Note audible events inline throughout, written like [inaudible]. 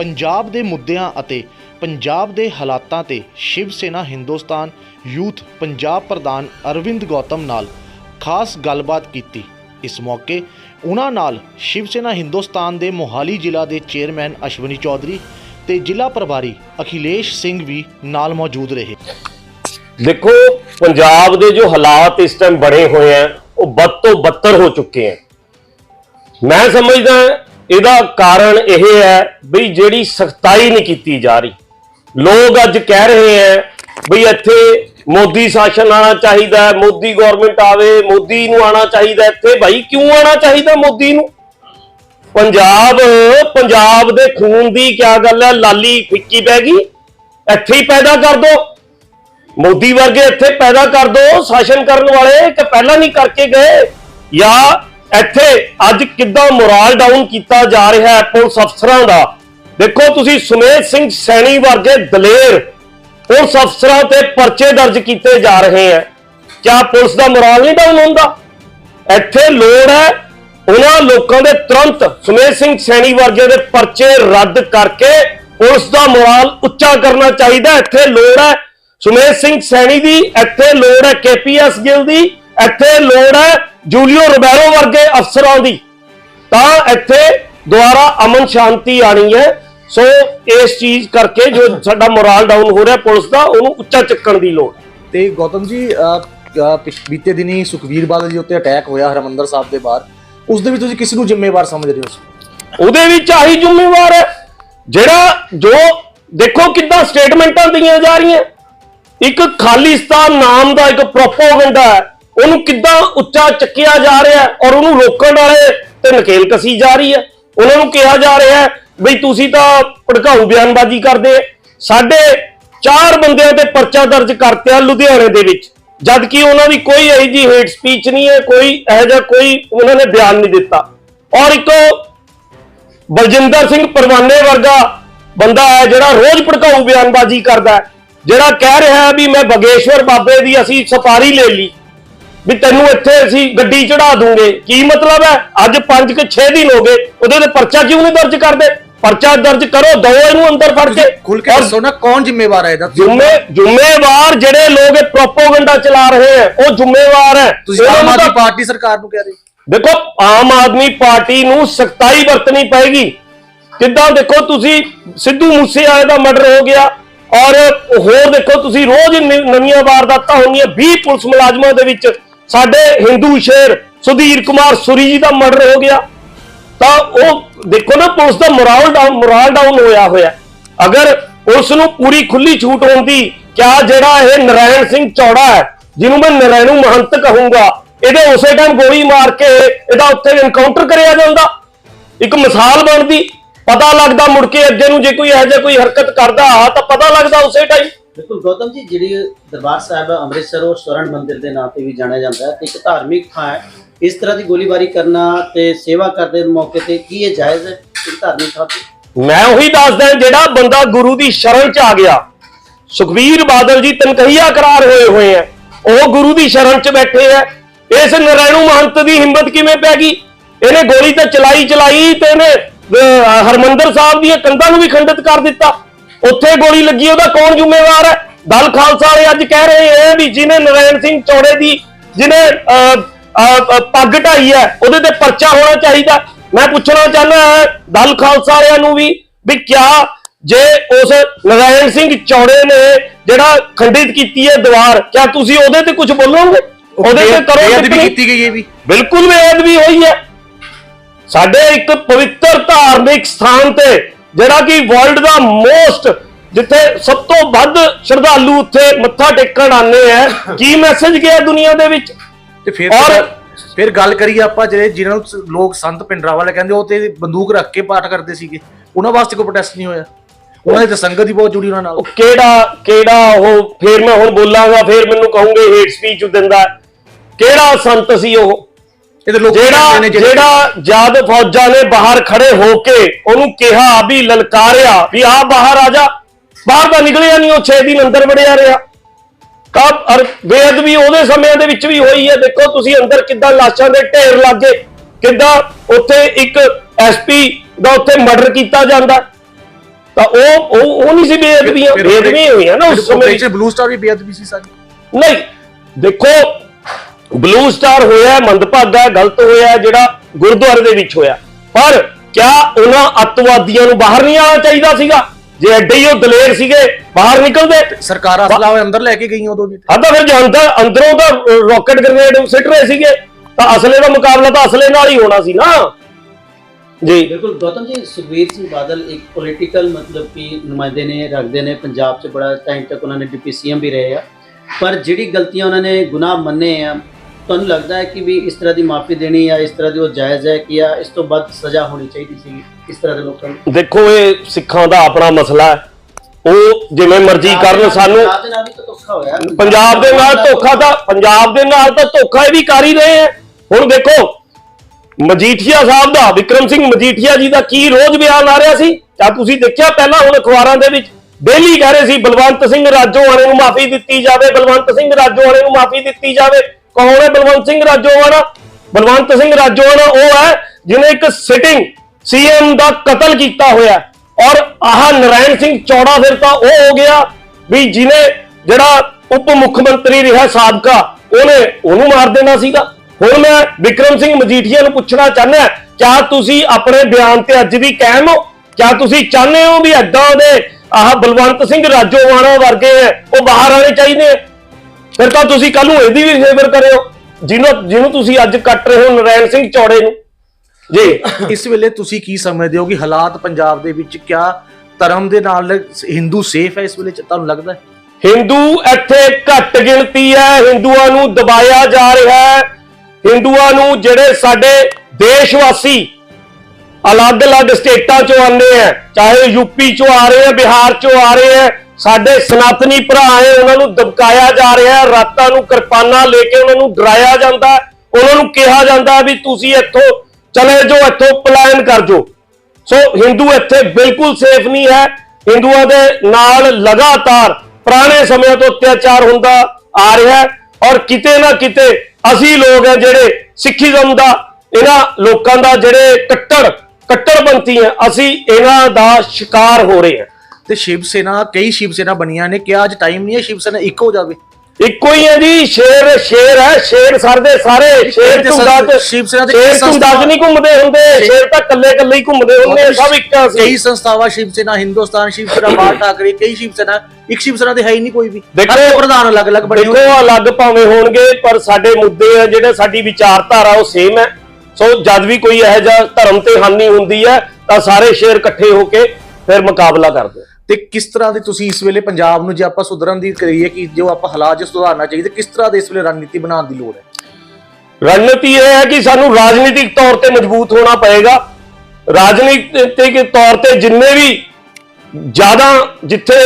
ਪੰਜਾਬ ਦੇ ਮੁੱਦਿਆਂ ਅਤੇ ਪੰਜਾਬ ਦੇ ਹਾਲਾਤਾਂ ਤੇ ਸ਼ਿਵ ਸੈਨਾ ਹਿੰਦੁਸਤਾਨ ਯੂਥ ਪੰਜਾਬ ਪ੍ਰਧਾਨ ਅਰਵਿੰਦ ਗੌਤਮ ਨਾਲ ਖਾਸ ਗੱਲਬਾਤ ਕੀਤੀ। ਇਸ ਮੌਕੇ ਉਹਨਾਂ ਨਾਲ ਸ਼ਿਵ ਸੈਨਾ ਹਿੰਦੁਸਤਾਨ ਦੇ ਮੋਹਾਲੀ ਜ਼ਿਲ੍ਹਾ ਦੇ ਚੇਅਰਮੈਨ ਅਸ਼ਵਨੀ ਚੌਧਰੀ ਤੇ ਜ਼ਿਲ੍ਹਾ ਪ੍ਰਭਾਰੀ ਅਖਿਲੇਸ਼ ਸਿੰਘ ਵੀ ਨਾਲ ਮੌਜੂਦ ਰਹੇ। ਦੇਖੋ, ਪੰਜਾਬ ਦੇ ਜੋ ਹਾਲਾਤ ਇਸ ਟਾਈਮ ਬਣੇ ਹੋਏ ਆ, ਉਹ ਬਦ ਤੋਂ ਬੱਤਰ ਹੋ ਚੁੱਕੇ ਆ। ਮੈਂ ਸਮਝਦਾ ਇਹਦਾ ਕਾਰਨ ਇਹ ਹੈ ਵੀ ਜਿਹੜੀ ਸਖਤਾਈ ਨਹੀਂ ਕੀਤੀ ਜਾ ਰਹੀ। ਲੋਕ ਅੱਜ ਕਹਿ ਰਹੇ ਆ ਵੀ ਇੱਥੇ ਮੋਦੀ ਸ਼ਾਸਨ ਆਣਾ ਚਾਹੀਦਾ ਹੈ, ਮੋਦੀ ਗਵਰਨਮੈਂਟ ਆਵੇ, ਮੋਦੀ ਨੂੰ ਆਣਾ ਚਾਹੀਦਾ ਇੱਥੇ ਭਾਈ ਕਿਉਂ ਆਣਾ ਚਾਹੀਦਾ ਮੋਦੀ ਨੂੰ? ਪੰਜਾਬ ਪੰਜਾਬ ਦੇ ਖੂਨ ਦੀ ਕੀ ਗੱਲ ਹੈ? ਲਾਲੀ ਫਿੱਕੀ ਪੈ ਗਈ। ਇੱਥੇ ਹੀ ਪੈਦਾ ਕਰ ਦੋ। ਮੋਦੀ ਵਰਗੇ ਇੱਥੇ ਪੈਦਾ ਕਰ ਦੋ, ਸ਼ਾਸਨ ਕਰਨ ਵਾਲੇ ਕਿ ਪਹਿਲਾਂ ਨਹੀਂ ਕਰਕੇ ਗਏ? ਜਾਂ ਇੱਥੇ ਅੱਜ ਕਿੱਦਾਂ ਮੋਰਲ ਡਾਊਨ ਕੀਤਾ ਜਾ ਰਿਹਾ ਹੈ ਪੁਲਿਸ ਅਫਸਰਾਂ ਦਾ? ਦੇਖੋ ਤੁਸੀਂ ਸੁਮੇਧ ਸਿੰਘ ਸੈਣੀ ਵਰਗੇ ਦਲੇਰ ਪੁਲਿਸ ਅਫਸਰਾਂ ਤੇ ਪਰਚੇ ਦਰਜ ਕੀਤੇ ਜਾ ਰਹੇ ਹੈ। ਕਿਆ ਪੁਲਿਸ ਦਾ ਮੋਰਲ ਨਹੀਂ ਡਾਊਨ ਹੁੰਦਾ? ਇੱਥੇ ਲੋੜ ਹੈ ਉਹਨਾਂ ਲੋਕਾਂ ਦੇ ਤੁਰੰਤ ਸੁਮੇਧ ਸਿੰਘ ਸੈਣੀ ਵਰਗੇ ਦੇ ਪਰਚੇ ਰੱਦ ਕਰਕੇ ਪੁਲਿਸ ਦਾ ਮੋਰਲ ਉੱਚਾ ਕਰਨਾ ਚਾਹੀਦਾ ਇੱਥੇ ਲੋੜ ਹੈ ਸੁਮੇਧ ਸਿੰਘ ਸੈਣੀ ਦੀ, ਇੱਥੇ ਲੋੜ ਹੈ ਕੇਪੀਐਸ ਗਿੱਲ ਦੀ, ਇੱਥੇ ਲੋੜ ਹੈ ਜੂਲੀਓ ਰੋਬੈਰੋ ਵਰਗੇ ਅਫਸਰਾਂ ਦੀ। ਤਾਂ ਇੱਥੇ ਦੁਆਰਾ ਅਮਨ ਸ਼ਾਂਤੀ ਆਣੀ ਹੈ। ਸੋ ਇਸ ਚੀਜ਼ ਕਰਕੇ ਜੋ ਸਾਡਾ ਮੋਰਲ ਡਾਊਨ ਹੋ ਰਿਹਾ ਪੁਲਿਸ ਦਾ ਉਹਨੂੰ ਉੱਚਾ ਚੱਕਣ ਦੀ ਲੋੜ। ਤੇ ਗੌਤਮ ਜੀ ਬੀਤੇ ਦਿਨੀ ਸੁਖਵੀਰ ਬਾਦਲ ਜੀ ਉੱਤੇ ਅਟੈਕ ਹੋਇਆ ਹਰਮੰਦਰ ਸਾਹਿਬ ਦੇ ਬਾਹਰ। ਉਸ ਦੇ ਵਿੱਚ ਤੁਸੀਂ ਕਿਸ ਨੂੰ ਜ਼ਿੰਮੇਵਾਰ ਸਮਝ ਰਹੇ ਹੋ? ਉਹਦੇ ਵਿੱਚ ਆਹੀ ਜ਼ਿੰਮੇਵਾਰ ਹੈ। ਜਿਹੜਾ ਜੋ ਦੇਖੋ ਕਿੱਦਾਂ ਸਟੇਟਮੈਂਟਾਂ ਦਈਆਂ ਜਾ ਰਹੀਆਂ। ਇੱਕ ਖਾਲਿਸਤਾਨ ਨਾਮ ਦਾ ਇੱਕ ਪ੍ਰੋਪੋਗੈਂਡਾ ਹੈ। ਉਹਨੂੰ ਕਿੱਦਾਂ ਉੱਚਾ ਚੱਕਿਆ ਜਾ ਰਿਹਾ ਔਰ ਉਹਨੂੰ ਰੋਕਣ ਵਾਲੇ ਤੇ ਨਕੇਲ ਕਸੀ ਜਾ ਰਹੀ ਹੈ? ਉਹਨਾਂ ਨੂੰ ਕਿਹਾ ਜਾ ਰਿਹਾ ਹੈ ਬਈ ਤੁਸੀਂ ਤਾਂ ਭੜਕਾਊ ਬਿਆਨਬਾਜ਼ੀ ਕਰਦੇ ਸਾਡੇ ਚਾਰ ਬੰਦਿਆਂ ਤੇ ਪਰਚਾ ਦਰਜ ਕਰਤਿਆ ਲੁਧਿਆਣੇ ਦੇ ਵਿੱਚ। ਜਦ ਕਿ ਉਹਨਾਂ ਦੀ ਕੋਈ ਇਹੋ ਜਿਹੀ ਹੇਟ ਸਪੀਚ ਨਹੀਂ ਹੈ, ਕੋਈ ਇਹੋ ਜਿਹਾ ਕੋਈ ਉਹਨਾਂ ਨੇ ਬਿਆਨ ਨਹੀਂ ਦਿੱਤਾ। ਔਰ ਇੱਕ ਬਲਜਿੰਦਰ ਸਿੰਘ ਪਰਵਾਨੇ ਵਰਗਾ ਬੰਦਾ ਹੈ ਜਿਹੜਾ ਰੋਜ਼ ਭੜਕਾਊ ਬਿਆਨਬਾਜ਼ੀ ਕਰਦਾ ਜਿਹੜਾ ਕਹਿ ਰਿਹਾ ਵੀ ਮੈਂ ਬਗੇਸ਼ਵਰ ਬਾਬੇ ਦੀ ਅਸੀਂ ਸਪਾਰੀ ਲੈ ਲਈ। ਵੀ ਤੈਨੂੰ ਇੱਥੇ ਅਸੀਂ ਗੱਡੀ ਚੜਾ ਦੂੰਗੇ। ਕੀ ਮਤਲਬ ਹੈ? ਅੱਜ 5 ਕਿ 6 ਦਿਨ ਹੋ ਗਏ ਉਹਦੇ ਤੇ ਪਰਚਾ ਕਿਉਂ ਨਹੀਂ ਦਰਜ ਕਰਦੇ? ਪਰਚਾ ਦਰਜ ਕਰੋ ਦੋ ਇਹਨੂੰ ਅੰਦਰ ਫੜ ਕੇ। ਖੁੱਲ ਕੇ ਦੱਸੋ ਨਾ ਕੌਣ ਜ਼ਿੰਮੇਵਾਰ ਹੈ ਇਹਦਾ? ਜ਼ਿੰਮੇ ਜ਼ਿੰਮੇਵਾਰ ਜਿਹੜੇ ਲੋਕ ਇਹ ਪ੍ਰੋਪੋਗੈਂਡਾ ਚਲਾ ਰਹੇ ਹੈ ਉਹ ਜ਼ਿੰਮੇਵਾਰ ਹੈ। ਤੁਸੀਂ ਆਮ ਆਦਮੀ ਪਾਰਟੀ ਸਰਕਾਰ ਨੂੰ ਕਹਿ ਰਹੇ। ਦੇਖੋ ਆਮ ਆਦਮੀ ਪਾਰਟੀ ਨੂੰ ਸਖਤਾਈ ਵਰਤਣੀ ਪਏਗੀ। ਕਿੱਦਾਂ ਦੇਖੋ ਤੁਸੀਂ ਸਿੱਧੂ ਮੂਸੇ ਵਾਲੇ ਦਾ ਮਰਡਰ ਹੋ ਗਿਆ ਔਰ ਹੋਰ ਦੇਖੋ ਤੁਸੀਂ ਰੋਜ਼ ਨਵੀਆਂ ਵਾਰਦਾਤਾਂ ਹੁੰਦੀਆਂ 20 ਪੁਲਿਸ ਮੁਲਾਜ਼ਮਾਂ ਦੇ ਵਿੱਚ। ਸਾਡੇ ਹਿੰਦੂ ਸ਼ੇਰ ਸੁਧੀਰ ਕੁਮਾਰ ਸੁਰੀ ਜੀ ਦਾ ਮਰਡਰ ਹੋ ਗਿਆ। ਤਾਂ ਉਹ ਦੇਖੋ ਨਾ, ਪੁਲਿਸ ਦਾ ਮੋਰਲ ਡਾਊਨ ਮੋਰਲ ਡਾਊਨ ਹੋਇਆ ਹੋਇਆ ਅਗਰ ਉਸ ਨੂੰ ਪੂਰੀ ਖੁੱਲੀ ਛੂਟ ਹੁੰਦੀ ਕਿਆ ਜਿਹੜਾ ਇਹ ਨਰਾਇਣ ਸਿੰਘ ਚੌੜਾ ਹੈ, ਜਿਹਨੂੰ ਮੈਂ ਨਰਾਇਣੂ ਮਹੰਤ ਕਹੂੰਗਾ, ਇਹਦੇ ਉਸੇ ਟਾਈਮ ਗੋਲੀ ਮਾਰ ਕੇ ਇਹਦਾ ਉੱਥੇ ਇਨਕਾਊਂਟਰ ਕਰਿਆ ਜਾਂਦਾ। ਇੱਕ ਮਿਸਾਲ ਬਣਦੀ, ਪਤਾ ਲੱਗਦਾ ਮੁੜ ਕੇ ਅੱਗੇ ਨੂੰ ਜੇ ਕੋਈ ਇਹੋ ਜਿਹਾ ਕੋਈ ਹਰਕਤ ਕਰਦਾ, ਤਾਂ ਪਤਾ ਲੱਗਦਾ ਉਸੇ ਟਾਈਮ ਬਿਲਕੁਲ ਗੌਤਮ ਜੀ ਜਿਹੜੀ ਦਰਬਾਰ ਸਾਹਿਬ ਅੰਮ੍ਰਿਤਸਰ ਉਹ ਸਵਰਨ ਮੰਦਿਰ ਦੇ ਨਾਂ ਤੇ ਵੀ ਜਾਣਿਆ ਜਾਂਦਾ ਹੈ ਤੇ ਇੱਕ ਧਾਰਮਿਕ ਥਾਂ ਹੈ। ਇਸ ਤਰ੍ਹਾਂ ਦੀ ਗੋਲੀਬਾਰੀ ਕਰਨਾ ਤੇ ਸੇਵਾ ਕਰਦੇ ਮੌਕੇ ਤੇ ਕੀ ਇਹ ਜਾਇਜ਼ ਹੈ ਇੱਕ ਧਾਰਮਿਕ ਥਾਂ ਤੇ? ਮੈਂ ਉਹੀ ਦੱਸਦਾ ਜਿਹੜਾ ਬੰਦਾ ਗੁਰੂ ਦੀ ਸ਼ਰਨ ਚ ਆ ਗਿਆ ਸੁਖਵੀਰ ਬਾਦਲ ਜੀ ਤਨਕਹੀਆ ਕਰਾਰ ਹੋਏ ਹੋਏ ਆ ਉਹ ਗੁਰੂ ਦੀ ਸ਼ਰਨ ਚ ਬੈਠੇ ਆ ਇਸ ਨਰੈਣੂ ਮਹੰਤ ਦੀ ਹਿੰਮਤ ਕਿਵੇਂ ਪੈ ਗਈ? ਇਹਨੇ ਗੋਲੀ ਤਾਂ ਚਲਾਈ ਚਲਾਈ ਤੇ ਇਹਨੇ ਅਹ, ਹਰਮੰਦਰ ਸਾਹਿਬ ਦੀਆਂ ਕੰਧਾਂ ਨੂੰ ਵੀ ਖੰਡਿਤ ਕਰ ਦਿੱਤਾ। ਉੱਥੇ ਗੋਲੀ ਲੱਗੀ ਉਹਦਾ ਕੌਣ ਜ਼ਿੰਮੇਵਾਰ ਹੈ? ਦਲ ਖਾਲਸਾ ਵਾਲੇ ਅੱਜ ਕਹਿ ਰਹੇ ਹੈ ਵੀ ਜਿਹਨੇ ਨਰੈਣ ਸਿੰਘ ਚੌੜੇ ਦੀ ਅਹ, ਪੱਗ ਢਾਈ ਹੈ ਉਹਦੇ ਤੇ ਪਰਚਾ ਹੋਣਾ ਚਾਹੀਦਾ। ਮੈਂ ਪੁੱਛਣਾ ਚਾਹੁੰਦਾ ਦਲ ਖਾਲਸਾ ਵਾਲਿਆਂ ਨੂੰ ਵੀ ਵੀ ਕਿਆ ਜੇ ਉਸ ਨਰਾਇਣ ਸਿੰਘ ਚੌੜੇ ਨੇ ਜਿਹੜਾ ਖੰਡਿਤ ਕੀਤੀ ਹੈ ਦੀਵਾਰ ਕਿਆ ਤੁਸੀਂ ਉਹਦੇ ਤੇ ਕੁਝ ਬੋਲੋਗੇ? ਉਹਦੇ ਤੇ ਕਰੋ ਬੇਅਦਬੀ? ਕੀਤੀ ਗਈ ਹੈ ਵੀ ਬਿਲਕੁਲ ਬੇਅਦਬੀ ਹੋਈ ਹੈ। ਸਾਡੇ ਇੱਕ ਪਵਿੱਤਰ ਧਾਰਮਿਕ ਸਥਾਨ ਤੇ ਜਿਹੜਾ ਕਿ ਵਰਲਡ ਦਾ ਮੋਸਟ ਜਿੱਥੇ ਸਭ ਤੋਂ ਵੱਧ ਸ਼ਰਧਾਲੂ ਉੱਥੇ ਮੱਥਾ ਟੇਕਣ ਆਉਂਦੇ ਆ। ਕੀ ਮੈਸੇਜ ਗਿਆ ਦੁਨੀਆ ਦੇ ਵਿੱਚ? ਤੇ ਫਿਰ ਔਰ- ਫਿਰ ਗੱਲ ਕਰੀਏ ਆਪਾਂ ਜਿਹੜੇ ਜਿਨ੍ਹਾਂ ਨੂੰ ਲੋਕ ਸੰਤ ਪਿੰਡਰਾ ਵਾਲੇ ਕਹਿੰਦੇ ਉਹ ਤੇ ਬੰਦੂਕ ਰੱਖ ਕੇ ਪਾਠ ਕਰਦੇ ਸੀਗੇ। ਉਹਨਾਂ ਵਾਸਤੇ ਕੋਈ ਪ੍ਰੋਟੈਸਟ ਨਹੀਂ ਹੋਇਆ। ਉਹਨਾਂ ਦੀ ਤਾਂ ਸੰਗਤ ਹੀ ਬਹੁਤ ਜੁੜੀ ਉਹਨਾਂ ਨਾਲ। ਉਹ ਕਿਹੜਾ ਕਿਹੜਾ ਉਹ ਫੇਰ ਮੈਂ ਹੁਣ ਬੋਲਾਂਗਾ ਫੇਰ ਮੈਨੂੰ ਕਹੋਗੇ ਹੇਟ ਸਪੀਚ ਦਿੰਦਾ। ਕਿਹੜਾ ਸੰਤ ਸੀ ਉਹ? ਇਹ ਤਾਂ ਲੋਕ ਜਿਹੜਾ ਜਿਹੜੇ- ਜਦ ਫੌਜਾਂ ਨੇ ਬਾਹਰ ਖੜੇ ਹੋ ਕੇ ਉਹਨੂੰ ਕਿਹਾ ਵੀ ਲਲਕਾਰਿਆ ਵੀ ਆ ਬਾਹਰ ਆ ਜਾ ਬਾਹਰ ਤਾਂ ਨਿਕਲਿਆ ਨਹੀਂ ਉਹ 6 ਦਿਨ ਅੰਦਰ ਵੜਿਆ ਰਿਹਾ। ਕਬ ਅਰ ਬੇਅਦਬੀ ਉਹਦੇ ਸਮਿਆਂ ਦੇ ਵਿੱਚ ਵੀ ਹੋਈ ਹੈ। ਦੇਖੋ ਤੁਸੀਂ ਅੰਦਰ ਕਿੱਦਾਂ ਲਾਸ਼ਾਂ ਦੇ ਢੇਰ ਲੱਗੇ ਕਿੱਦਾਂ ਉੱਥੇ ਇੱਕ ਐਸਪੀ ਦਾ ਉੱਥੇ ਮਰਡਰ ਕੀਤਾ ਜਾਂਦਾ। ਤਾਂ ਉਹ ਉਹ ਉਹ ਨਹੀਂ ਸੀ ਬੇਅਦਬੀਆਂ ਬੇਅਦਬੀਆਂ ਹੋਈਆਂ ਨਾ ਉਸ ਸਮੇਂ ਵਿੱਚ। ਬਲੂ ਸਟਾਰ ਵੀ ਬੇਅਦਬੀ ਸੀ ਸਾਰੀ। ਨਹੀਂ ਦੇਖੋ ਬਲੂ ਸਟਾਰ ਹੋਇਆ ਮੰਦਭਾਗਾ ਗਲਤ ਹੋਇਆ ਜਿਹੜਾ ਗੁਰਦੁਆਰੇ ਦੇ ਵਿੱਚ ਹੋਇਆ। ਪਰ ਕਿਆ ਉਹਨਾਂ ਅੱਤਵਾਦੀਆਂ ਨੂੰ ਬਾਹਰ ਨਹੀਂ ਆਉਣਾ ਚਾਹੀਦਾ ਸੀਗਾ? ਜੇ ਐਡੇ ਹੀ ਉਹ ਦਲੇਰ ਸੀਗੇ ਬਾਹਰ ਨਿਕਲਦੇ। ਸਰਕਾਰ ਅਸਲਾ ਹੋਏ ਅੰਦਰ ਲੈ ਕੇ ਗਈਆਂ ਉਦੋਂ ਵੀ ਤਾਂ। ਫਿਰ ਜੇ ਅੰਦਰ ਤਾਂ ਰਾਕਟ ਗ੍ਰੇਨੇਡ ਸਿੱਟ ਰਹੇ ਸੀਗੇ ਤਾਂ ਅਸਲੇ ਦਾ ਮੁਕਾਬਲਾ ਤਾਂ ਅਸਲੇ ਨਾਲ ਹੀ ਹੋਣਾ ਸੀ ਨਾ। ਜੀ। ਬਿਲਕੁਲ ਗੌਤਮ ਜੀ ਸੁਖਬੀਰ ਸਿੰਘ ਬਾਦਲ ਇੱਕ ਪੋਲੀਟੀਕਲ ਮਤਲਬ ਕਿ ਨੁਮਾਇੰਦੇ ਨੇ ਰੱਖਦੇ ਨੇ। ਪੰਜਾਬ 'ਚ ਬੜਾ ਟਾਈਮ ਤੱਕ ਉਹਨਾਂ ਨੇ ਡਿਪਟੀ ਸੀਐਮ ਵੀ ਰਹੇ ਆ। ਪਰ ਜਿਹੜੀ ਗਲਤੀਆਂ ਉਹਨਾਂ ਨੇ ਗੁਨਾਹ ਮੰਨੇ ਆ ਤੁਹਾਨੂੰ ਲੱਗਦਾ ਹੈ ਕਿ ਵੀ ਇਸ ਤਰ੍ਹਾਂ ਦੀ ਮਾਫੀ ਦੇਣੀ ਜਾਂ ਇਸ ਤਰ੍ਹਾਂ ਦੀ ਉਹ ਜਾਇਜ਼ ਹੈ ਕਿ ਜਾਂ ਇਸ ਤੋਂ ਵੱਧ ਸਜ਼ਾ ਹੋਣੀ ਚਾਹੀਦੀ ਸੀ ਇਸ ਤਰ੍ਹਾਂ ਦੇ ਲੋਕਾਂ ਨੂੰ? ਦੇਖੋ ਇਹ ਸਿੱਖਾਂ ਦਾ ਆਪਣਾ ਮਸਲਾ ਹੈ। ਉਹ ਜਿਵੇਂ ਮਰਜ਼ੀ ਕਰਨ ਸਾਨੂੰ ਪੰਜਾਬ ਦੇ ਨਾਲ ਵੀ ਤਾਂ ਧੋਖਾ ਹੋਇਆ। ਪੰਜਾਬ ਦੇ ਨਾਲ ਧੋਖਾ ਤਾਂ ਪੰਜਾਬ ਦੇ ਨਾਲ ਤਾਂ ਧੋਖਾ ਇਹ ਵੀ ਕਰ ਹੀ ਰਹੇ ਹੈ। ਹੁਣ ਦੇਖੋ ਮਜੀਠੀਆ ਸਾਹਿਬ ਦਾ ਵਿਕਰਮ ਸਿੰਘ ਮਜੀਠੀਆ ਜੀ ਦਾ ਕੀ ਰੋਜ਼ ਬਿਆਨ ਆ ਰਿਹਾ ਸੀ? ਤਾਂ ਤੁਸੀਂ ਦੇਖਿਆ ਪਹਿਲਾਂ ਹੁਣ ਅਖਬਾਰਾਂ ਦੇ ਵਿੱਚ ਡੇਲੀ ਕਹਿ ਰਹੇ ਸੀ ਬਲਵੰਤ ਸਿੰਘ ਰਾਜੋਆਣੇ ਨੂੰ ਮਾਫੀ ਦਿੱਤੀ ਜਾਵੇ ਬਲਵੰਤ ਸਿੰਘ ਰਾਜੋਆਣੇ ਨੂੰ ਮਾਫੀ ਦਿੱਤੀ ਜਾਵੇ। ਕੌਣ ਹੈ ਬਲਵੰਤ ਸਿੰਘ ਰਾਜੋਆਣਾ ਬਲਵੰਤ ਸਿੰਘ ਰਾਜੋਆਣਾ ਉਹ ਹੈ ਜਿਹਨੇ ਇੱਕ ਸਿਟਿੰਗ ਸੀਐਮ ਦਾ ਕਤਲ ਕੀਤਾ ਹੋਇਆ ਔਰ ਆਹ ਨਰਾਇਣ ਸਿੰਘ ਚੌੜਾ ਫਿਰ ਤਾਂ ਉਹ ਹੋ ਗਿਆ ਵੀ ਜਿਹਨੇ ਜਿਹੜਾ ਉਪ ਮੁੱਖ ਮੰਤਰੀ ਰਿਹਾ ਸਾਬਕਾ ਉਹਨੇ ਉਹਨੂੰ ਮਾਰ ਦੇਣਾ ਸੀਗਾ। ਹੁਣ ਮੈਂ ਵਿਕਰਮ ਸਿੰਘ ਮਜੀਠੀਆ ਨੂੰ ਪੁੱਛਣਾ ਚਾਹੁੰਦਾ ਕਿਆ ਤੁਸੀਂ ਆਪਣੇ ਬਿਆਨ ਤੇ ਅੱਜ ਵੀ ਕਾਇਮ ਹੋ? ਕਿਆ ਤੁਸੀਂ ਚਾਹੁੰਦੇ ਹੋ ਵੀ ਏਦਾਂ ਦੇ ਆਹ ਬਲਵੰਤ ਸਿੰਘ ਰਾਜੋਵਾਣਾ ਵਰਗੇ ਹੈ, ਉਹ ਬਾਹਰ ਆਣੇ ਚਾਹੀਦੇ ਹੈ ਫਿਰ ਤਾਂ ਤੁਸੀਂ ਕੱਲ ਨੂੰ ਇਹਦੀ ਵੀ ਫੇਵਰ ਕਰਿਓ ਜਿਹਨੂੰ ਜਿਹਨੂੰ ਤੁਸੀਂ ਅੱਜ ਕੱਟ ਰਹੇ ਹੋ ਨਰਾਇਣ ਸਿੰਘ ਚੌੜੇ ਨੂੰ। ਜੀ ਇਸ ਵੇਲੇ ਤੁਸੀਂ ਕੀ ਸਮਝਦੇ ਹੋ ਕਿ ਹਾਲਾਤ ਪੰਜਾਬ ਦੇ ਵਿੱਚ ਕਿਆ ਧਰਮ ਦੇ ਨਾਲ ਹਿੰਦੂ ਸੇਫ ਹੈ ਇਸ ਵੇਲੇ ਤੁਹਾਨੂੰ ਲੱਗਦਾ ਹੈ? ਹਿੰਦੂ ਇੱਥੇ ਘੱਟ ਗਿਣਤੀ ਹੈ ਹਿੰਦੂਆਂ ਨੂੰ ਦਬਾਇਆ ਜਾ ਰਿਹਾ ਹੈ। ਹਿੰਦੂਆਂ ਨੂੰ ਜਿਹੜੇ ਸਾਡੇ ਦੇਸ਼ ਵਾਸੀ ਅਲੱਗ-ਅਲੱਗ ਸਟੇਟਾਂ ਚੋਂ ਆਉਂਦੇ ਆ ਚਾਹੇ ਯੂਪੀ ਚੋਂ ਆ ਰਹੇ ਆ ਬਿਹਾਰ ਚੋਂ ਆ ਰਹੇ ਆ ਸਾਡੇ ਸਨਾਤਨੀ ਭਰਾ ਹੈ, ਉਹਨਾਂ ਨੂੰ ਦਬਕਾਇਆ ਜਾ ਰਿਹਾ ਹੈ, ਰਾਤਾਂ ਨੂੰ ਕਿਰਪਾਨਾਂ ਲੈ ਕੇ ਉਹਨਾਂ ਨੂੰ ਡਰਾਇਆ ਜਾਂਦਾ ਉਹਨਾਂ ਨੂੰ ਕਿਹਾ ਜਾਂਦਾ ਵੀ ਤੁਸੀਂ ਇੱਥੋਂ ਚਲੇ ਜਾਓ, ਇੱਥੋਂ ਪਲਾਇਨ ਕਰ ਜਾਓ। ਸੋ ਹਿੰਦੂ ਇੱਥੇ ਬਿਲਕੁਲ ਸੇਫ ਨਹੀਂ ਹੈ। ਹਿੰਦੂਆਂ ਦੇ ਨਾਲ ਲਗਾਤਾਰ ਪੁਰਾਣੇ ਸਮਿਆਂ ਤੋਂ ਅਤਿਆਚਾਰ ਹੁੰਦਾ ਆ ਰਿਹਾ ਹੈ ਔਰ ਕਿਤੇ ਨਾ ਕਿਤੇ ਅਸੀਂ ਲੋਕ ਹੈ ਜਿਹੜੇ ਸਿੱਖੀਜ਼ਮ ਦਾ, ਇਹਨਾਂ ਲੋਕਾਂ ਦਾ ਜਿਹੜੇ ਕੱਟੜ ਕੱਟੜਪੰਥੀ ਹੈ, ਅਸੀਂ ਇਹਨਾਂ ਦਾ ਸ਼ਿਕਾਰ ਹੋ ਰਹੇ ਹਾਂ। ਤੇ ਸ਼ਿਵ ਸੇਨਾ ਕਈ ਸ਼ਿਵ ਸੇਨਾ ਬਣੀਆਂ ਨੇ ਕਿਆ ਅੱਜ ਟਾਈਮ ਨਹੀਂ ਹੈ ਸ਼ਿਵ ਸੇਨਾ ਇੱਕ ਹੋ ਜਾਵੇ। ਇੱਕੋ ਹੀ ਹੈ ਜੀ ਸ਼ੇਰ ਸ਼ੇਰ ਹੈ ਸ਼ੇਰ ਸਰ ਦੇ ਸਾਰੇ ਸ਼ੇਰ ਤੇ ਸਰ- ਚ ਸ਼ਿਵ ਸੇਨਾ ਦੇ ਸ਼ੇਰ ਚ ਨਹੀਂ ਘੁੰਮਦੇ ਹੁੰਦੇ ਸ਼ੇਰ ਤਾਂ ਕੱਲੇ ਕੱਲੇ ਹੀ ਘੁੰਮਦੇ ਹੁੰਦੇ ਸਭ ਇੱਕ ਸੀ। ਕਈ ਸੰਸਥਾਵਾਂ ਸ਼ਿਵ ਸੇਨਾ ਹਿੰਦੁਸਤਾਨ ਸ਼ਿਵ ਸੇਨਾ ਬਾਲ [coughs] ਠਾਕਰੇ ਕਈ ਸ਼ਿਵ ਸੇਨਾ ਇੱਕ ਸ਼ਿਵ ਸੇਨਾ ਤੇ ਹੈ ਹੀ ਨਹੀਂ ਕੋਈ ਵੀ। ਦੇਖੋ- ਪ੍ਰਧਾਨ ਅਲੱਗ-ਅਲੱਗ ਬਣੇ ਹੋਏ। ਦੇਖੋ ਅਲੱਗ ਭਾਵੇਂ ਹੋਣਗੇ ਪਰ ਸਾਡੇ ਮੁੱਦੇ ਆ ਜਿਹੜੇ ਸਾਡੀ ਵਿਚਾਰਧਾਰਾ ਉਹ ਸੇਮ ਹੈ। ਸੋ ਜਦ ਵੀ ਕੋਈ ਇਹੋ ਜਿਹਾ ਧਰਮ ਤੇ ਹਾਨੀ ਹੁੰਦੀ ਹੈ ਤਾਂ ਸਾਰੇ ਸ਼ੇਰ ਇਕੱਠੇ ਹੋ ਕੇ ਫਿਰ ਮੁਕਾਬਲਾ ਕਰਦੇ। ਤੇ ਕਿਸ ਤਰ੍ਹਾਂ ਦੇ ਤੁਸੀਂ ਇਸ ਵੇਲੇ ਪੰਜਾਬ ਨੂੰ ਜੇ ਆਪਾਂ ਸੁਧਰਨ ਦੀ ਕਰੀਏ ਕਿ ਜੋ ਆਪਾਂ ਹਾਲਾਤ ਜੇ ਸੁਧਾਰਨਾ ਚਾਹੀਦਾ, ਕਿਸ ਤਰ੍ਹਾਂ ਦੇ ਇਸ ਵੇਲੇ ਰਣਨੀਤੀ ਬਣਾਉਣ ਦੀ ਲੋੜ ਹੈ? ਰਣਨੀਤੀ ਇਹ ਹੈ ਕਿ ਸਾਨੂੰ ਰਾਜਨੀਤਿਕ ਤੌਰ ਤੇ ਮਜ਼ਬੂਤ ਹੋਣਾ ਪਏਗਾ। ਰਾਜਨੀਤਿਕ ਤੌਰ ਤੇ ਜਿੰਨੇ ਵੀ ਜ਼ਿਆਦਾ ਜਿੱਥੇ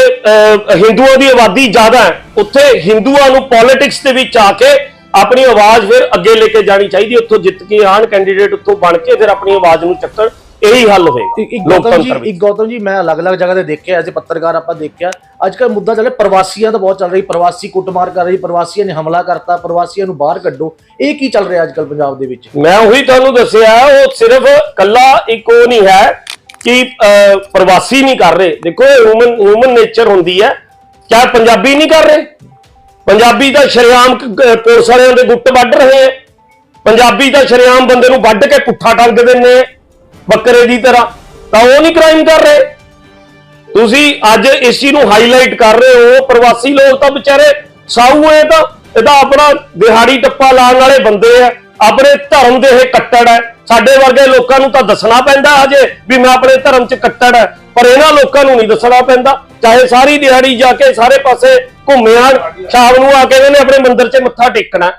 ਹਿੰਦੂਆਂ ਦੀ ਆਬਾਦੀ ਜ਼ਿਆਦਾ ਹੈ, ਉੱਥੇ ਹਿੰਦੂਆਂ ਨੂੰ ਪੋਲਿਟਿਕਸ ਦੇ ਵਿੱਚ ਆ ਕੇ ਆਪਣੀ ਆਵਾਜ਼ ਫਿਰ ਅੱਗੇ ਲੈ ਕੇ ਜਾਣੀ ਚਾਹੀਦੀ ਉੱਥੋਂ ਜਿੱਤ ਕੇ ਆਣ ਕੈਂਡੀਡੇਟ ਉੱਥੋਂ ਬਣ ਕੇ ਫਿਰ ਆਪਣੀ ਆਵਾਜ਼ ਨੂੰ ਚੱਕਣ। ਇਹੀ ਹੱਲ ਹੋਏਗਾ। ਇੱਕ ਗੌਤਮ ਜੀ ਇੱਕ ਗੌਤਮ ਜੀ ਮੈਂ ਅਲੱਗ-ਅਲੱਗ ਜਗ੍ਹਾ ਤੇ ਦੇਖਿਆ ਐਜ਼ ਪੱਤਰਕਾਰ ਆਪਾਂ ਦੇਖਿਆ। ਅੱਜ ਕੱਲ ਮੁੱਦਾ ਚੱਲੇ ਪ੍ਰਵਾਸੀਆਂ ਦਾ ਬਹੁਤ ਚੱਲ ਰਹੀ ਪ੍ਰਵਾਸੀ ਕੁੱਟਮਾਰ ਕਰ ਰਹੀ ਪ੍ਰਵਾਸੀਆਂ ਨੇ ਹਮਲਾ ਕਰਤਾ ਪ੍ਰਵਾਸੀਆਂ ਨੂੰ ਬਾਹਰ ਕੱਢੋ। ਇਹ ਕੀ ਚੱਲ ਰਿਹਾ ਅੱਜ ਕੱਲ ਪੰਜਾਬ ਦੇ ਵਿੱਚ? ਮੈਂ ਉਹੀ ਤੁਹਾਨੂੰ ਦੱਸਿਆ ਉਹ ਸਿਰਫ ਕੱਲਾ ਇੱਕ ਉਹ ਨਹੀਂ ਹੈ ਕਿ ਪ੍ਰਵਾਸੀ ਨਹੀਂ ਕਰ ਰਹੇ। ਦੇਖੋ ਹਿਊਮਨ ਹਿਊਮਨ ਨੇਚਰ ਹੁੰਦੀ ਹੈ। ਕਿਆ ਪੰਜਾਬੀ ਨਹੀਂ ਕਰ ਰਹੇ। ਪੰਜਾਬੀ ਤਾਂ ਸ਼ਰੇਆਮ ਪੁਲਿਸ ਵਾਲਿਆਂ ਦੇ ਗੁੱਟ ਵੱਢ ਰਹੇ ਪੰਜਾਬੀ ਤਾਂ ਸ਼ਰੇਆਮ ਬੰਦੇ ਨੂੰ ਵੱਢ ਕੇ ਪੁੱਠਾ ਟੰਗ ਦਿੰਦੇ ਆ ਬੱਕਰੇ ਦੀ ਤਰ੍ਹਾਂ, ਤਾਂ ਉਹ ਨਹੀਂ ਕ੍ਰਾਈਮ ਕਰ ਰਹੇ। ਤੁਸੀਂ ਅੱਜ ਇਸ ਚੀਜ਼ ਨੂੰ ਹਾਈਲਾਈਟ ਕਰ ਰਹੇ ਹੋ, ਪ੍ਰਵਾਸੀ ਲੋਕ ਤਾਂ ਵਿਚਾਰੇ ਸਾਊ ਹੈ ਤਾਂ ਇਹਦਾ ਆਪਣਾ ਦਿਹਾੜੀ ਟੱਪਾ ਲਾਉਣ ਵਾਲੇ ਬੰਦੇ ਆ, ਆਪਣੇ ਧਰਮ ਦੇ ਇਹ ਕੱਟੜ ਹੈ। ਸਾਡੇ ਵਰਗੇ ਲੋਕਾਂ ਨੂੰ ਤਾਂ ਦੱਸਣਾ ਪੈਂਦਾ ਹਜੇ ਵੀ ਮੈਂ ਆਪਣੇ ਧਰਮ 'ਚ ਕੱਟੜ ਹੈ, ਪਰ ਇਹਨਾਂ ਲੋਕਾਂ ਨੂੰ ਨਹੀਂ ਦੱਸਣਾ ਪੈਂਦਾ। ਚਾਹੇ ਸਾਰੀ ਦਿਹਾੜੀ ਜਾ ਕੇ ਸਾਰੇ ਪਾਸੇ ਘੁੰਮੇ ਆਣ, ਸ਼ਾਮ ਨੂੰ ਆ ਕੇ ਇਹਨਾਂ ਨੇ ਆਪਣੇ ਮੰਦਿਰ 'ਚ ਮੱਥਾ ਟੇਕਣਾ।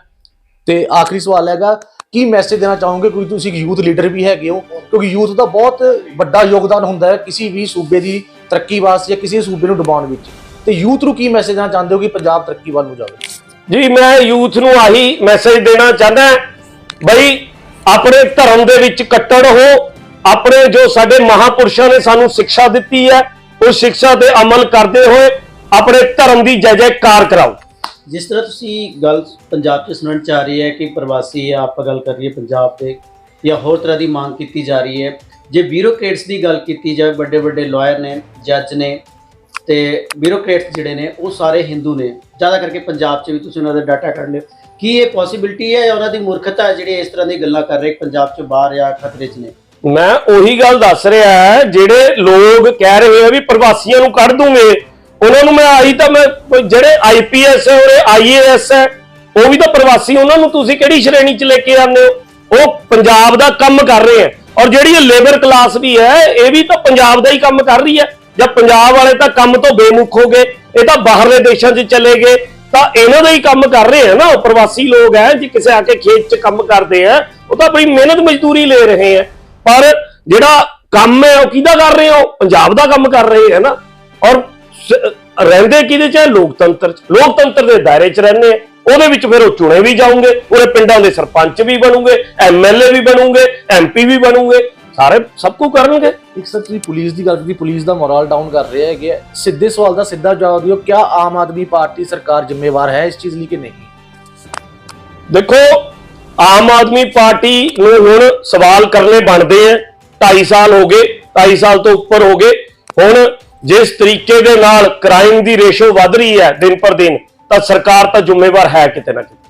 ਤੇ ਆਖਰੀ ਸਵਾਲ ਹੈਗਾ ਕੀ ਮੈਸੇਜ ਦੇਣਾ ਚਾਹੋਗੇ? ਕੋਈ ਤੁਸੀਂ ਇੱਕ ਯੂਥ ਲੀਡਰ ਵੀ ਹੈਗੇ ਹੋ, ਕਿਉਂਕਿ ਯੂਥ ਦਾ ਬਹੁਤ ਵੱਡਾ ਯੋਗਦਾਨ ਹੁੰਦਾ ਹੈ ਕਿਸੇ ਵੀ ਸੂਬੇ ਦੀ ਤਰੱਕੀ ਵਾਸਤੇ ਜਾਂ ਕਿਸੇ ਸੂਬੇ ਨੂੰ ਡੁਬਾਉਣ ਵਿੱਚ। ਤੇ ਯੂਥ ਨੂੰ ਕੀ ਮੈਸੇਜ ਦੇਣਾ ਚਾਹੁੰਦੇ ਹੋ ਕਿ ਪੰਜਾਬ ਤਰੱਕੀ ਵੱਲ ਨੂੰ ਜਾਵੇ? ਜੀ, ਮੈਂ ਯੂਥ ਨੂੰ ਆਹੀ ਮੈਸੇਜ ਦੇਣਾ ਚਾਹੁੰਦਾ ਬਈ ਆਪਣੇ ਧਰਮ ਦੇ ਵਿੱਚ ਕੱਟੜ ਹੋ, ਆਪਣੇ ਜੋ ਸਾਡੇ ਮਹਾਪੁਰਸ਼ਾਂ ਨੇ ਸਾਨੂੰ ਸਿੱਖਿਆ ਦਿੱਤੀ ਹੈ ਉਸ ਸਿੱਖਿਆ ਤੇ ਅਮਲ ਕਰਦੇ ਹੋਏ ਆਪਣੇ ਧਰਮ ਦੀ ਜੈ ਜੈਕਾਰ ਕਰਾਓ। ਜਿਸ ਤਰ੍ਹਾਂ ਤੁਸੀਂ ਗੱਲ ਪੰਜਾਬ 'ਚ ਸੁਣਨ ਚ ਆ ਰਹੀ ਹੈ ਕਿ ਪ੍ਰਵਾਸੀ ਆ ਆਪਾਂ ਗੱਲ ਕਰ ਰਹੀ ਹੈ ਪੰਜਾਬ ਤੇ ਜਾਂ ਹੋਰ ਤਰ੍ਹਾਂ ਦੀ ਮੰਗ ਕੀਤੀ ਜਾ ਰਹੀ ਹੈ। ਜੇ ਬਿਊਰੋਕ੍ਰੇਟਸ ਦੀ ਗੱਲ ਕੀਤੀ ਜਾਵੇ, ਵੱਡੇ ਵੱਡੇ ਲਾਇਰ ਨੇ ਜੱਜ ਨੇ ਤੇ ਬਿਊਰੋਕ੍ਰੇਟਸ ਜਿਹੜੇ ਨੇ, ਉਹ ਸਾਰੇ ਹਿੰਦੂ ਨੇ। ਜ਼ਿਆਦਾ ਕਰਕੇ ਪੰਜਾਬ 'ਚ ਵੀ ਤੁਸੀਂ ਉਹਨਾਂ ਦਾ ਡਾਟਾ ਕੱਢ ਲਿਓ। ਕੀ ਇਹ ਪੋਸਿਬਿਲਿਟੀ ਹੈ ਜਾਂ ਉਹਨਾਂ ਦੀ ਮੂਰਖਤਾ ਹੈ ਜਿਹੜੇ ਇਸ ਤਰ੍ਹਾਂ ਦੀ ਗੱਲਾਂ ਕਰ ਰਹੇ ਪੰਜਾਬ 'ਚ ਬਾਹਰ ਜਾਂ ਖਤਰੇ 'ਚ ਨੇ? ਮੈਂ ਉਹੀ ਗੱਲ ਦੱਸ ਰਿਹਾ ਜਿਹੜੇ ਲੋਕ ਕਹਿ ਰਹੇ ਆ ਵੀ ਪ੍ਰਵਾਸੀਆਂ ਨੂੰ ਕੱਢ ਦੂੰਗੇ। ਉਹਨਾਂ ਨੂੰ ਮੈਂ ਆਈ ਤਾਂ ਮੈਂ ਕੋਈ ਜਿਹੜੇ ਆਈਪੀਐਸ ਹੈ ਔਰ ਆਈਏਐਸ ਹੈ, ਉਹ ਵੀ ਤਾਂ ਪ੍ਰਵਾਸੀ, ਉਹਨਾਂ ਨੂੰ ਤੁਸੀਂ ਕਿਹੜੀ ਸ਼੍ਰੇਣੀ 'ਚ ਲੈ ਕੇ ਆਉਂਦੇ ਹੋ? ਉਹ ਪੰਜਾਬ ਦਾ ਕੰਮ ਕਰ ਰਹੇ ਹੈ। ਔਰ ਜਿਹੜੀ ਇਹ ਲੇਬਰ ਕਲਾਸ ਵੀ ਹੈ, ਇਹ ਵੀ ਤਾਂ ਪੰਜਾਬ ਦਾ ਹੀ ਕੰਮ ਕਰ ਰਹੀ ਹੈ। ਜਾਂ ਪੰਜਾਬ ਵਾਲੇ ਤਾਂ ਕੰਮ ਤੋਂ ਬੇਮੁਖ ਹੋ ਗਏ, ਇਹ ਤਾਂ ਬਾਹਰਲੇ ਦੇਸ਼ਾਂ 'ਚ ਚਲੇ ਗਏ, ਤਾਂ ਇਹਨਾਂ ਦਾ ਹੀ ਕੰਮ ਕਰ ਰਹੇ ਹੈ ਨਾ, ਉਹ ਪ੍ਰਵਾਸੀ ਲੋਕ ਹੈ, ਜੇ ਕਿਸੇ ਆ ਕੇ ਖੇਤ 'ਚ ਕੰਮ ਕਰਦੇ ਆ ਉਹ ਤਾਂ ਆਪਣੀ ਮਿਹਨਤ ਮਜ਼ਦੂਰੀ ਲੈ ਰਹੇ ਹੈ। ਪਰ ਜਿਹੜਾ ਕੰਮ ਹੈ, ਉਹ ਕਿਹਦਾ ਕਰ ਰਹੇ ਹੋ? ਪੰਜਾਬ ਦਾ ਕੰਮ ਕਰ ਰਹੇ ਹੈ ਨਾ। ਔਰ ਰਹਿੰਦੇ ਕਿਹਦੇ ਚ ਲੋਕਤੰਤਰ ਚ। ਲੋਕਤੰਤਰ ਦੇ ਦਾਇਰੇ ਚ ਰਹਿੰਦੇ ਆ। ਉਹਦੇ ਵਿੱਚ ਫਿਰ ਉਹ ਚੁਣੇ ਵੀ ਜਾਉਂਗੇ ਉਹਦੇ ਪਿੰਡਾਂ ਦੇ ਸਰਪੰਚ ਵੀ ਬਣੂਗੇ ਐਮਐਲਏ ਵੀ ਬਣੂਗੇ ਐਮਪੀ ਵੀ ਬਣੂਗੇ। ਸਾਰੇ ਸਭ ਕੁਝ ਕਰਨਗੇ। ਇੱਕ ਸਰ ਤੁਸੀਂ ਪੁਲਿਸ ਦੀ ਗੱਲ ਕੀਤੀ ਪੁਲਿਸ ਦਾ ਮੋਰਲ ਡਾਊਨ ਕਰ ਰਹੇ ਹੈਗੇ। ਸਿੱਧੇ ਸਵਾਲ ਦਾ ਸਿੱਧਾ ਜਵਾਬ ਦਿਓ ਕਿਆ ਆਮ ਆਦਮੀ ਪਾਰਟੀ ਸਰਕਾਰ ਜ਼ਿੰਮੇਵਾਰ ਹੈ ਇਸ ਚੀਜ਼ ਲਈ ਕਿ ਨਹੀਂ? ਦੇਖੋ ਆਮ ਆਦਮੀ ਪਾਰਟੀ ਨੂੰ ਹੁਣ ਸਵਾਲ ਕਰਨੇ ਬਣਦੇ ਆ। 2.5 ਸਾਲ ਹੋ ਗਏ 2.5 ਸਾਲ ਤੋਂ ਉੱਪਰ ਹੋ ਗਏ। ਹੁਣ ਜਿਸ ਤਰੀਕੇ ਦੇ ਨਾਲ ਕ੍ਰਾਈਮ ਦੀ ਰੇਸ਼ੋ ਵੱਧ ਰਹੀ ਹੈ ਦਿਨ ਪਰ ਦਿਨ, ਤਾਂ ਸਰਕਾਰ ਤਾਂ ਜ਼ਿੰਮੇਵਾਰ ਹੈ ਕਿਤੇ ਨਾ ਕਿਤੇ।